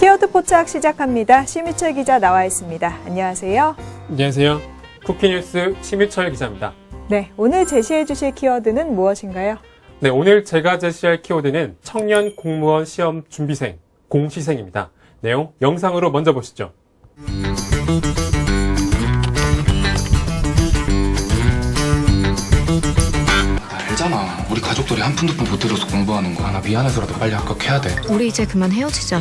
키워드 포착 시작합니다. 심희철 기자 나와 있습니다. 안녕하세요. 안녕하세요. 쿠키뉴스 심유철 기자입니다. 네, 오늘 제시해 주실 키워드는 무엇인가요? 네, 오늘 제가 제시할 키워드는 청년 공무원 시험 준비생, 공시생입니다. 내용 영상으로 먼저 보시죠. 한 푼도 못 들여서 공부하는 거. 아, 나 미안해서라도 빨리 합격해야 돼. 우리 이제 그만 헤어지자.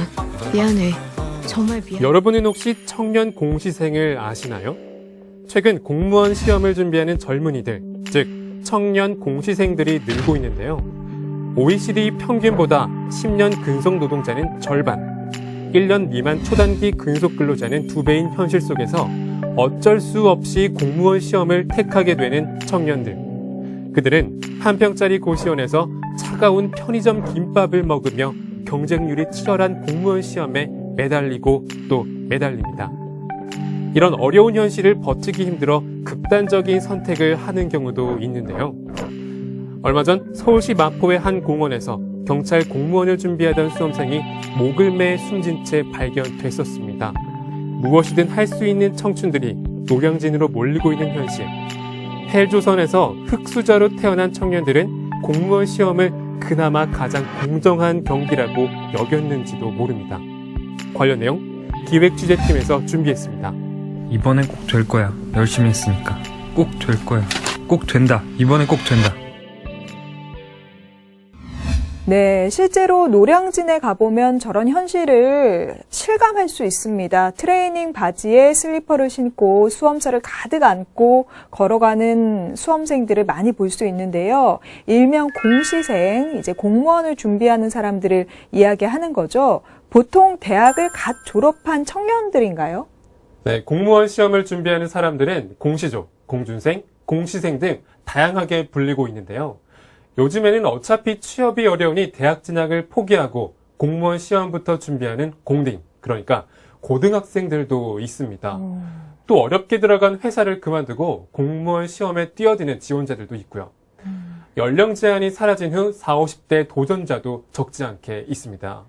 미안해. 정말 미안. 여러분은 혹시 청년 공시생을 아시나요? 최근 공무원 시험을 준비하는 젊은이들, 즉 청년 공시생들이 늘고 있는데요. OECD 평균보다 10년 근속 노동자는 절반, 1년 미만 초단기 근속 근로자는 두 배인 현실 속에서 어쩔 수 없이 공무원 시험을 택하게 되는 청년들. 그들은 한 평짜리 고시원에서 차가운 편의점 김밥을 먹으며 경쟁률이 치열한 공무원 시험에 매달리고 또 매달립니다. 이런 어려운 현실을 버티기 힘들어 극단적인 선택을 하는 경우도 있는데요. 얼마 전 서울시 마포의 한 공원에서 경찰 공무원을 준비하던 수험생이 목을 매 숨진 채 발견됐었습니다. 무엇이든 할 수 있는 청춘들이 노량진으로 몰리고 있는 현실. 헬조선에서 흑수저로 태어난 청년들은 공무원 시험을 그나마 가장 공정한 경기라고 여겼는지도 모릅니다. 관련 내용 기획 취재팀에서 준비했습니다. 이번엔 꼭 될 거야. 열심히 했으니까. 꼭 될 거야. 꼭 된다. 이번엔 꼭 된다. 네, 실제로 노량진에 가보면 저런 현실을 실감할 수 있습니다. 트레이닝 바지에 슬리퍼를 신고 수험사를 가득 안고 걸어가는 수험생들을 많이 볼 수 있는데요. 일명 공시생, 이제 공무원을 준비하는 사람들을 이야기하는 거죠. 보통 대학을 갓 졸업한 청년들인가요? 네, 공무원 시험을 준비하는 사람들은 공시조, 공준생, 공시생 등 다양하게 불리고 있는데요. 요즘에는 어차피 취업이 어려우니 대학 진학을 포기하고 공무원 시험부터 준비하는 공딩, 그러니까 고등학생들도 있습니다. 또 어렵게 들어간 회사를 그만두고 공무원 시험에 뛰어드는 지원자들도 있고요. 연령 제한이 사라진 후 40, 50대 도전자도 적지 않게 있습니다.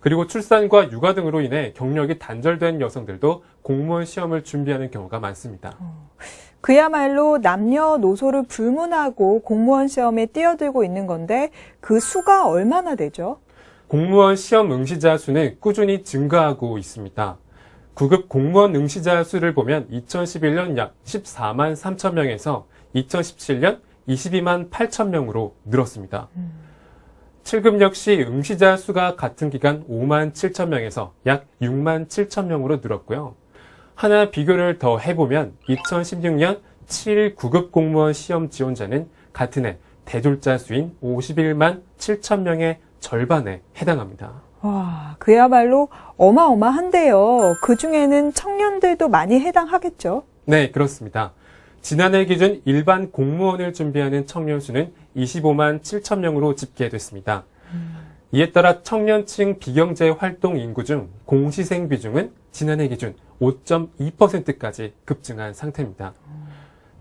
그리고 출산과 육아 등으로 인해 경력이 단절된 여성들도 공무원 시험을 준비하는 경우가 많습니다. 그야말로 남녀노소를 불문하고 공무원 시험에 뛰어들고 있는 건데 그 수가 얼마나 되죠? 공무원 시험 응시자 수는 꾸준히 증가하고 있습니다. 9급 공무원 응시자 수를 보면 2011년 약 14만 3천 명에서 2017년 22만 8천 명으로 늘었습니다. 7급 역시 응시자 수가 같은 기간 5만 7천 명에서 약 6만 7천 명으로 늘었고요. 하나 비교를 더 해보면 2016년 7 9급 공무원 시험 지원자는 같은 해 대졸자 수인 51만 7천 명의 절반에 해당합니다. 와, 그야말로 어마어마한데요. 그 중에는 청년들도 많이 해당하겠죠. 네, 그렇습니다. 지난해 기준 일반 공무원을 준비하는 청년 수는 25만 7천 명으로 집계됐습니다. 이에 따라 청년층 비경제 활동 인구 중 공시생 비중은 지난해 기준 5.2%까지 급증한 상태입니다.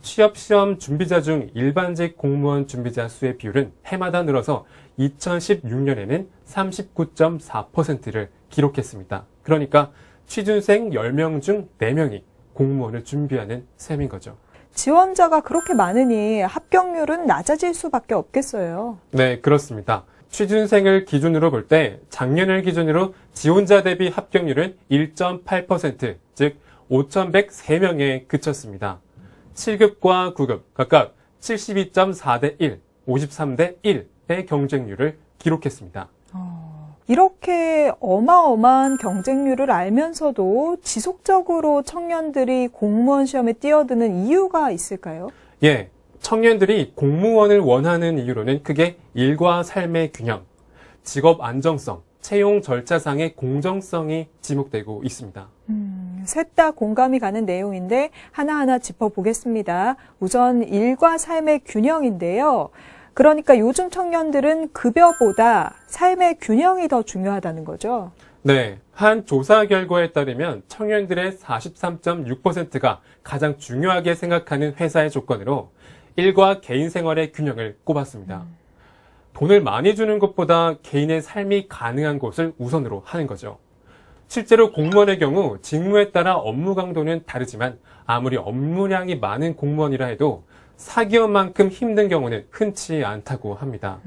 취업시험 준비자 중 일반직 공무원 준비자 수의 비율은 해마다 늘어서 2016년에는 39.4%를 기록했습니다. 그러니까 취준생 10명 중 4명이 공무원을 준비하는 셈인 거죠. 지원자가 그렇게 많으니 합격률은 낮아질 수밖에 없겠어요. 네, 그렇습니다. 취준생을 기준으로 볼 때 작년을 기준으로 지원자 대비 합격률은 1.8%, 즉 5,103명에 그쳤습니다. 7급과 9급 각각 72.4대 1, 53대 1의 경쟁률을 기록했습니다. 이렇게 어마어마한 경쟁률을 알면서도 지속적으로 청년들이 공무원 시험에 뛰어드는 이유가 있을까요? 예, 청년들이 공무원을 원하는 이유로는 크게 일과 삶의 균형, 직업 안정성, 채용 절차상의 공정성이 지목되고 있습니다. 셋다 공감이 가는 내용인데 하나하나 짚어보겠습니다. 우선 일과 삶의 균형인데요. 그러니까 요즘 청년들은 급여보다 삶의 균형이 더 중요하다는 거죠. 네, 한 조사 결과에 따르면 청년들의 43.6%가 가장 중요하게 생각하는 회사의 조건으로 일과 개인 생활의 균형을 꼽았습니다. 돈을 많이 주는 것보다 개인의 삶이 가능한 곳을 우선으로 하는 거죠. 실제로 공무원의 경우 직무에 따라 업무 강도는 다르지만 아무리 업무량이 많은 공무원이라 해도 사기업만큼 힘든 경우는 흔치 않다고 합니다.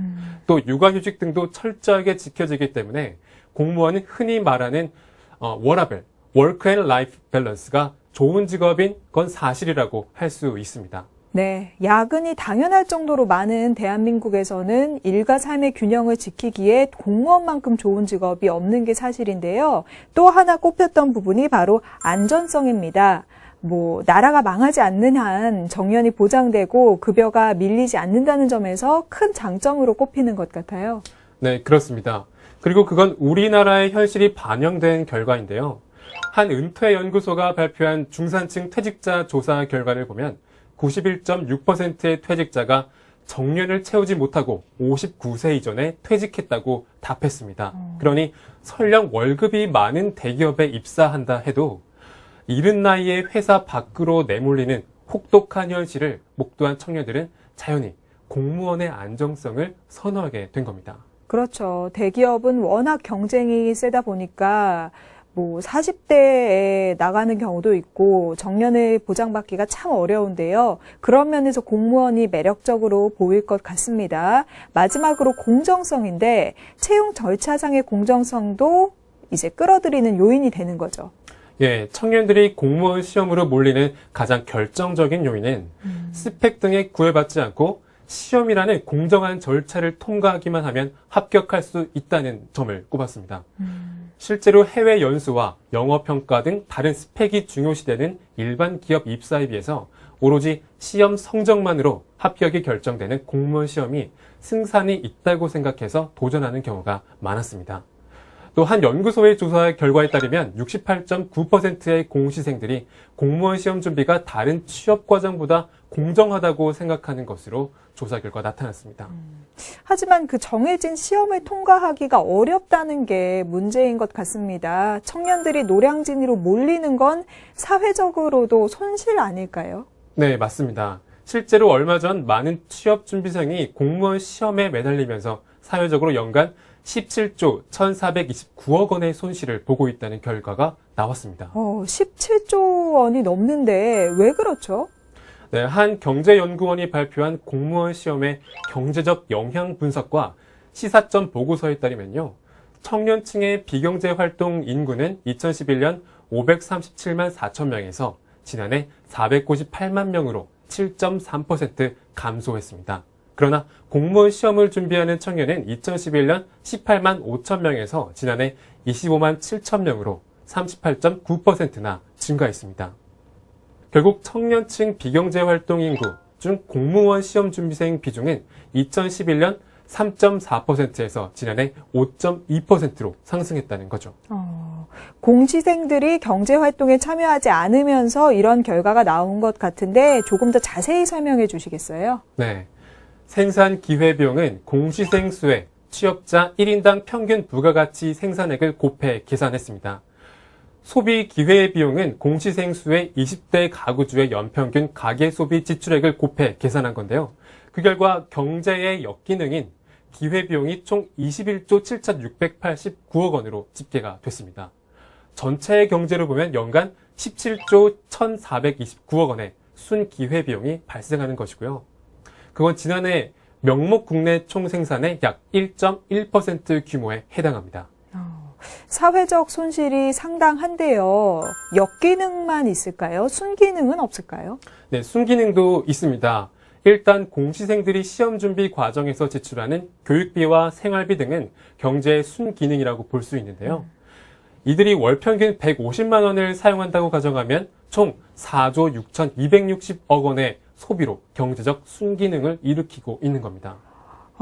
또 육아휴직 등도 철저하게 지켜지기 때문에 공무원은 흔히 말하는 어, 워라벨, 워크 앤 라이프 밸런스가 좋은 직업인 건 사실이라고 할 수 있습니다. 네, 야근이 당연할 정도로 많은 대한민국에서는 일과 삶의 균형을 지키기에 공무원만큼 좋은 직업이 없는 게 사실인데요. 또 하나 꼽혔던 부분이 바로 안전성입니다. 뭐, 나라가 망하지 않는 한 정년이 보장되고 급여가 밀리지 않는다는 점에서 큰 장점으로 꼽히는 것 같아요. 네, 그렇습니다. 그리고 그건 우리나라의 현실이 반영된 결과인데요. 한 은퇴 연구소가 발표한 중산층 퇴직자 조사 결과를 보면 91.6%의 퇴직자가 정년을 채우지 못하고 59세 이전에 퇴직했다고 답했습니다. 그러니 설령 월급이 많은 대기업에 입사한다 해도 이른 나이에 회사 밖으로 내몰리는 혹독한 현실을 목도한 청년들은 자연히 공무원의 안정성을 선호하게 된 겁니다. 그렇죠. 대기업은 워낙 경쟁이 세다 보니까 뭐 40대에 나가는 경우도 있고 정년을 보장받기가 참 어려운데요. 그런 면에서 공무원이 매력적으로 보일 것 같습니다. 마지막으로 공정성인데 채용 절차상의 공정성도 이제 끌어들이는 요인이 되는 거죠. 예, 청년들이 공무원 시험으로 몰리는 가장 결정적인 요인은 스펙 등에 구애받지 않고 시험이라는 공정한 절차를 통과하기만 하면 합격할 수 있다는 점을 꼽았습니다. 실제로 해외 연수와 영어 평가 등 다른 스펙이 중요시되는 일반 기업 입사에 비해서 오로지 시험 성적만으로 합격이 결정되는 공무원 시험이 승산이 있다고 생각해서 도전하는 경우가 많았습니다. 또한 연구소의 조사 결과에 따르면 68.9%의 공시생들이 공무원 시험 준비가 다른 취업 과정보다 공정하다고 생각하는 것으로 조사 결과 나타났습니다. 하지만 그 정해진 시험을 통과하기가 어렵다는 게 문제인 것 같습니다. 청년들이 노량진으로 몰리는 건 사회적으로도 손실 아닐까요? 네, 맞습니다. 실제로 얼마 전 많은 취업 준비생이 공무원 시험에 매달리면서 사회적으로 연간 17조 1,429억 원의 손실을 보고 있다는 결과가 나왔습니다. 어, 17조 원이 넘는데 왜 그렇죠? 네, 한 경제연구원이 발표한 공무원 시험의 경제적 영향 분석과 시사점 보고서에 따르면요. 청년층의 비경제 활동 인구는 2011년 537만 4천 명에서 지난해 498만 명으로 7.3% 감소했습니다. 그러나 공무원 시험을 준비하는 청년은 2011년 18만 5천 명에서 지난해 25만 7천 명으로 38.9%나 증가했습니다. 결국 청년층 비경제 활동 인구 중 공무원 시험 준비생 비중은 2011년 3.4%에서 지난해 5.2%로 상승했다는 거죠. 어, 공시생들이 경제 활동에 참여하지 않으면서 이런 결과가 나온 것 같은데 조금 더 자세히 설명해 주시겠어요? 네. 생산 기회 비용은 공시생 수에 취업자 1인당 평균 부가가치 생산액을 곱해 계산했습니다. 소비 기회 비용은 공시생 수의 20대 가구주의 연평균 가계 소비 지출액을 곱해 계산한 건데요. 그 결과 경제의 역기능인 기회 비용이 총 21조 7,689억 원으로 집계가 됐습니다. 전체 경제로 보면 연간 17조 1,429억 원의 순 기회 비용이 발생하는 것이고요. 그건 지난해 명목 국내 총 생산의 약 1.1% 규모에 해당합니다. 사회적 손실이 상당한데요. 역기능만 있을까요? 순기능은 없을까요? 네, 순기능도 있습니다. 일단 공시생들이 시험 준비 과정에서 지출하는 교육비와 생활비 등은 경제의 순기능이라고 볼 수 있는데요. 이들이 월 평균 150만 원을 사용한다고 가정하면 총 4조 6,260억 원의 소비로 경제적 순기능을 일으키고 있는 겁니다.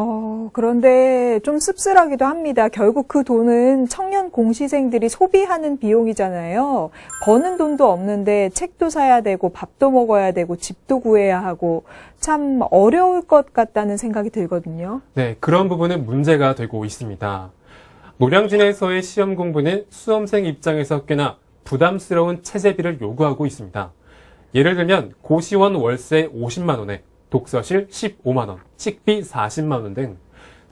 어, 그런데 좀 씁쓸하기도 합니다. 결국 그 돈은 청년 공시생들이 소비하는 비용이잖아요. 버는 돈도 없는데 책도 사야 되고 밥도 먹어야 되고 집도 구해야 하고 참 어려울 것 같다는 생각이 들거든요. 네, 그런 부분은 문제가 되고 있습니다. 노량진에서의 시험 공부는 수험생 입장에서 꽤나 부담스러운 체제비를 요구하고 있습니다. 예를 들면 고시원 월세 50만 원에 독서실 15만 원, 식비 40만 원 등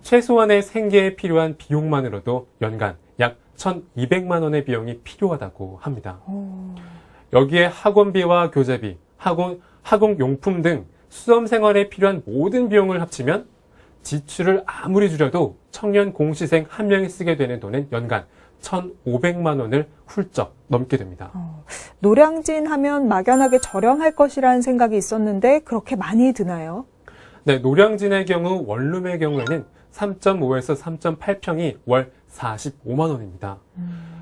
최소한의 생계에 필요한 비용만으로도 연간 약 1,200만 원의 비용이 필요하다고 합니다. 여기에 학원비와 교재비, 학원, 학원용품 등 수험 생활에 필요한 모든 비용을 합치면 지출을 아무리 줄여도 청년 공시생 한 명이 쓰게 되는 돈은 연간 1,500만 원을 훌쩍 넘게 됩니다. 노량진 하면 막연하게 저렴할 것이라는 생각이 있었는데 그렇게 많이 드나요? 네, 노량진의 경우 원룸의 경우에는 3.5에서 3.8평이 월 45만 원입니다.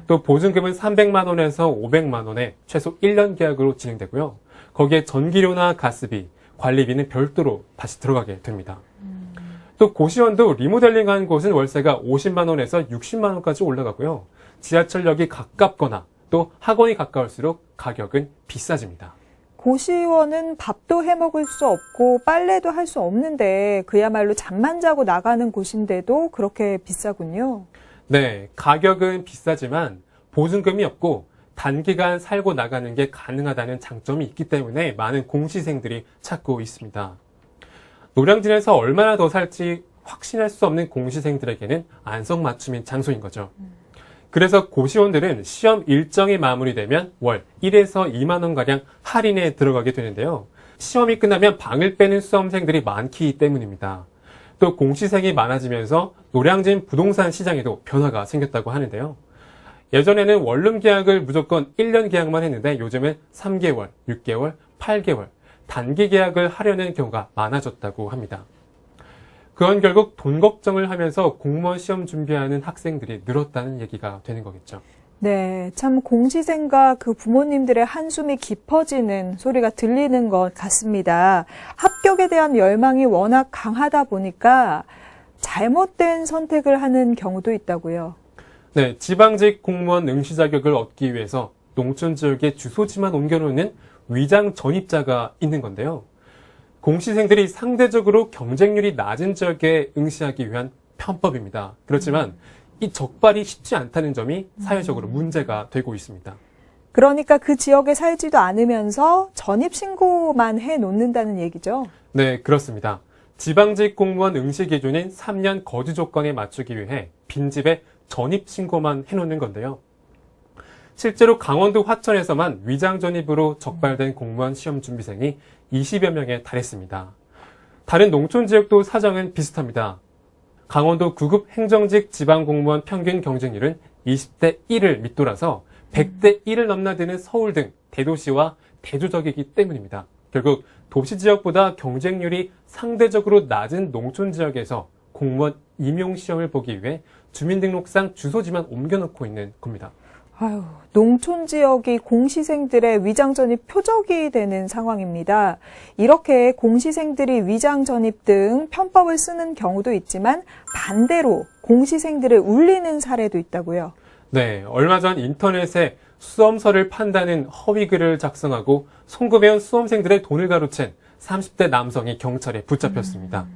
또 보증금은 300만 원에서 500만 원에 최소 1년 계약으로 진행되고요. 거기에 전기료나 가스비, 관리비는 별도로 다시 들어가게 됩니다. 또 고시원도 리모델링한 곳은 월세가 50만 원에서 60만 원까지 올라가고요. 지하철역이 가깝거나 또 학원이 가까울수록 가격은 비싸집니다. 고시원은 밥도 해 먹을 수 없고 빨래도 할 수 없는데 그야말로 잠만 자고 나가는 곳인데도 그렇게 비싸군요. 네, 가격은 비싸지만 보증금이 없고 단기간 살고 나가는 게 가능하다는 장점이 있기 때문에 많은 공시생들이 찾고 있습니다. 노량진에서 얼마나 더 살지 확신할 수 없는 공시생들에게는 안성맞춤인 장소인 거죠. 그래서 고시원들은 시험 일정이 마무리되면 월 1에서 2만 원가량 할인에 들어가게 되는데요. 시험이 끝나면 방을 빼는 수험생들이 많기 때문입니다. 또 공시생이 많아지면서 노량진 부동산 시장에도 변화가 생겼다고 하는데요. 예전에는 원룸 계약을 무조건 1년 계약만 했는데 요즘은 3개월, 6개월, 8개월 단기 계약을 하려는 경우가 많아졌다고 합니다. 그건 결국 돈 걱정을 하면서 공무원 시험 준비하는 학생들이 늘었다는 얘기가 되는 거겠죠. 네, 참 공시생과 그 부모님들의 한숨이 깊어지는 소리가 들리는 것 같습니다. 합격에 대한 열망이 워낙 강하다 보니까 잘못된 선택을 하는 경우도 있다고요. 네, 지방직 공무원 응시 자격을 얻기 위해서 농촌 지역에 주소지만 옮겨놓는 위장 전입자가 있는 건데요. 공시생들이 상대적으로 경쟁률이 낮은 지역에 응시하기 위한 편법입니다. 그렇지만 이 적발이 쉽지 않다는 점이 사회적으로 문제가 되고 있습니다. 그러니까 그 지역에 살지도 않으면서 전입신고만 해 놓는다는 얘기죠. 네, 그렇습니다. 지방직 공무원 응시 기준인 3년 거주 조건에 맞추기 위해 빈집에 전입 신고만 해 놓는 건데요. 실제로 강원도 화천에서만 위장 전입으로 적발된 공무원 시험 준비생이 20여 명에 달했습니다. 다른 농촌 지역도 사정은 비슷합니다. 강원도 9급 행정직 지방 공무원 평균 경쟁률은 20대 1을 밑돌아서 100대 1을 넘나드는 서울 등 대도시와 대조적이기 때문입니다. 결국 도시 지역보다 경쟁률이 상대적으로 낮은 농촌 지역에서 공무원 임용 시험을 보기 위해 주민등록상 주소지만 옮겨놓고 있는 겁니다. 아유, 농촌 지역이 공시생들의 위장 전입 표적이 되는 상황입니다. 이렇게 공시생들이 위장 전입 등 편법을 쓰는 경우도 있지만 반대로 공시생들을 울리는 사례도 있다고요. 네, 얼마 전 인터넷에 수험서를 판다는 허위 글을 작성하고 송금해온 수험생들의 돈을 가로챈 30대 남성이 경찰에 붙잡혔습니다.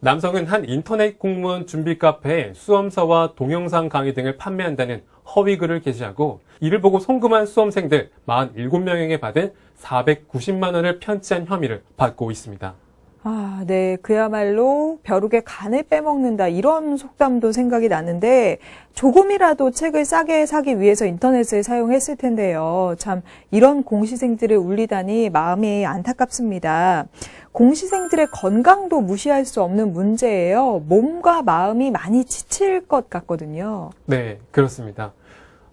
남성은 한 인터넷 공무원 준비 카페에 수험서와 동영상 강의 등을 판매한다는 허위 글을 게시하고 이를 보고 송금한 수험생들 47명에게 받은 490만 원을 편취한 혐의를 받고 있습니다. 아, 네. 그야말로 벼룩의 간을 빼먹는다. 이런 속담도 생각이 나는데 조금이라도 책을 싸게 사기 위해서 인터넷을 사용했을 텐데요. 참 이런 공시생들을 울리다니 마음이 안타깝습니다. 공시생들의 건강도 무시할 수 없는 문제예요. 몸과 마음이 많이 지칠 것 같거든요. 네, 그렇습니다.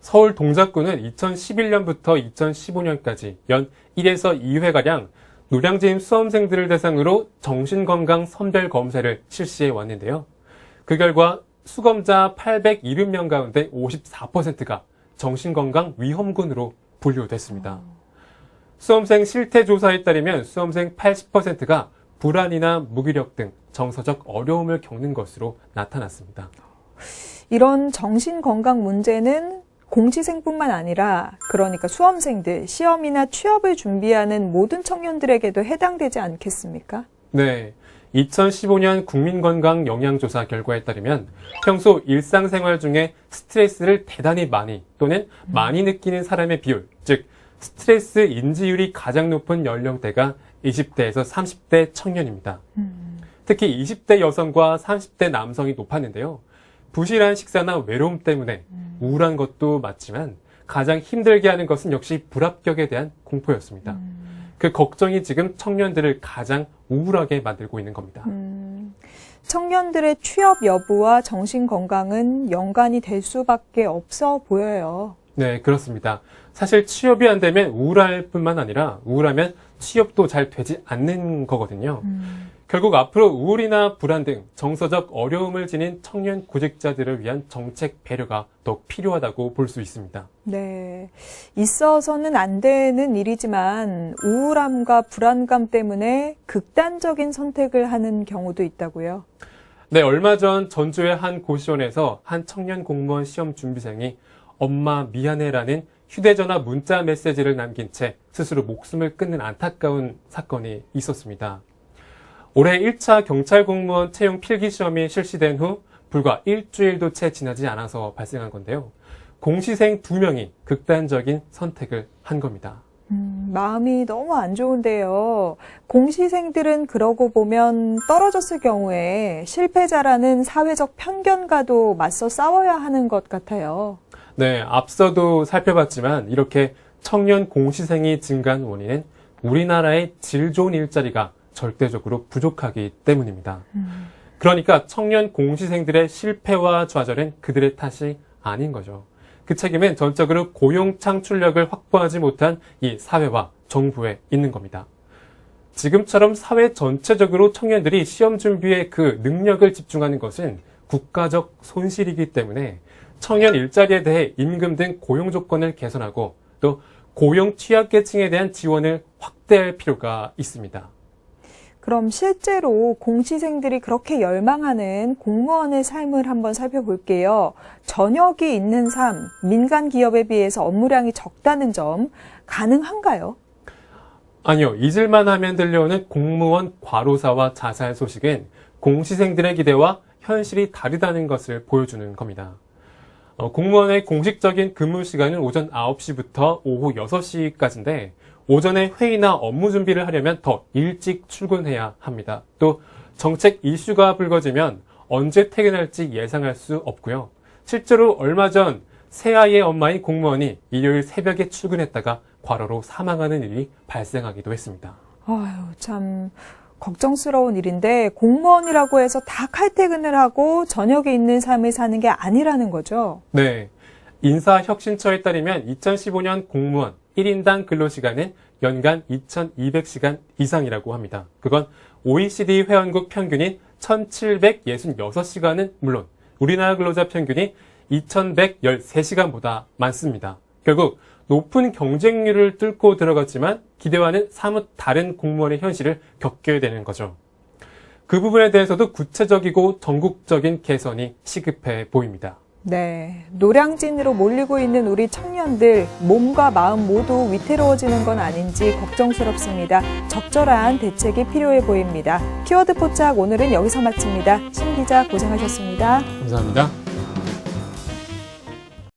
서울 동작구는 2011년부터 2015년까지 연 1에서 2회가량 노량진 수험생들을 대상으로 정신건강 선별 검사를 실시해 왔는데요. 그 결과 수검자 870명 가운데 54%가 정신건강 위험군으로 분류됐습니다. 수험생 실태 조사에 따르면 수험생 80%가 불안이나 무기력 등 정서적 어려움을 겪는 것으로 나타났습니다. 이런 정신건강 문제는 공시생뿐만 아니라 그러니까 수험생들, 시험이나 취업을 준비하는 모든 청년들에게도 해당되지 않겠습니까? 네. 2015년 국민건강 영양조사 결과에 따르면 평소 일상생활 중에 스트레스를 대단히 많이 또는 많이 느끼는 사람의 비율, 즉 스트레스 인지율이 가장 높은 연령대가 20대에서 30대 청년입니다. 특히 20대 여성과 30대 남성이 높았는데요. 부실한 식사나 외로움 때문에 우울한 것도 맞지만 가장 힘들게 하는 것은 역시 불합격에 대한 공포였습니다. 그 걱정이 지금 청년들을 가장 우울하게 만들고 있는 겁니다. 음, 청년들의 취업 여부와 정신 건강은 연관이 될 수밖에 없어 보여요. 네, 그렇습니다. 사실 취업이 안 되면 우울할 뿐만 아니라 우울하면 취업도 잘 되지 않는 거거든요. 결국 앞으로 우울이나 불안 등 정서적 어려움을 지닌 청년 구직자들을 위한 정책 배려가 더욱 필요하다고 볼 수 있습니다. 네. 있어서는 안 되는 일이지만 우울함과 불안감 때문에 극단적인 선택을 하는 경우도 있다고요. 네, 얼마 전 전주의 한 고시원에서 한 청년 공무원 시험 준비생이 엄마 미안해라는 휴대전화 문자 메시지를 남긴 채 스스로 목숨을 끊는 안타까운 사건이 있었습니다. 올해 1차 경찰 공무원 채용 필기 시험이 실시된 후 불과 일주일도 채 지나지 않아서 발생한 건데요. 공시생 두 명이 극단적인 선택을 한 겁니다. 음, 마음이 너무 안 좋은데요. 공시생들은 그러고 보면 떨어졌을 경우에 실패자라는 사회적 편견과도 맞서 싸워야 하는 것 같아요. 네, 앞서도 살펴봤지만 이렇게 청년 공시생이 증가한 원인은 우리나라의 질 좋은 일자리가 절대적으로 부족하기 때문입니다. 그러니까 청년 공시생들의 실패와 좌절은 그들의 탓이 아닌 거죠. 그 책임은 전적으로 고용 창출력을 확보하지 못한 이 사회와 정부에 있는 겁니다. 지금처럼 사회 전체적으로 청년들이 시험 준비에 그 능력을 집중하는 것은 국가적 손실이기 때문에 청년 일자리에 대해 임금 등 고용 조건을 개선하고 또 고용 취약계층에 대한 지원을 확대할 필요가 있습니다. 그럼 실제로 공시생들이 그렇게 열망하는 공무원의 삶을 한번 살펴볼게요. 저녁이 있는 삶, 민간 기업에 비해서 업무량이 적다는 점 가능한가요? 아니요, 잊을만 하면 들려오는 공무원 과로사와 자살 소식은 공시생들의 기대와 현실이 다르다는 것을 보여주는 겁니다. 어, 공무원의 공식적인 근무 시간은 오전 9시부터 오후 6시까지인데 오전에 회의나 업무 준비를 하려면 더 일찍 출근해야 합니다. 또 정책 이슈가 불거지면 언제 퇴근할지 예상할 수 없고요. 실제로 얼마 전 새아이의 엄마인 공무원이 일요일 새벽에 출근했다가 과로로 사망하는 일이 발생하기도 했습니다. 아유, 참 걱정스러운 일인데 공무원이라고 해서 다 칼퇴근을 하고 저녁에 있는 삶을 사는 게 아니라는 거죠. 네. 인사혁신처에 따르면 2015년 공무원 1인당 근로시간은 연간 2,200시간 이상이라고 합니다. 그건 OECD 회원국 평균인 1,766시간은 물론 우리나라 근로자 평균이 2,113시간보다 많습니다. 결국 높은 경쟁률을 뚫고 들어갔지만 기대와는 사뭇 다른 공무원의 현실을 겪게 되는 거죠. 그 부분에 대해서도 구체적이고 전국적인 개선이 시급해 보입니다. 네. 노량진으로 몰리고 있는 우리 청년들 몸과 마음 모두 위태로워지는 건 아닌지 걱정스럽습니다. 적절한 대책이 필요해 보입니다. 키워드 포착 오늘은 여기서 마칩니다. 신 기자 고생하셨습니다. 감사합니다.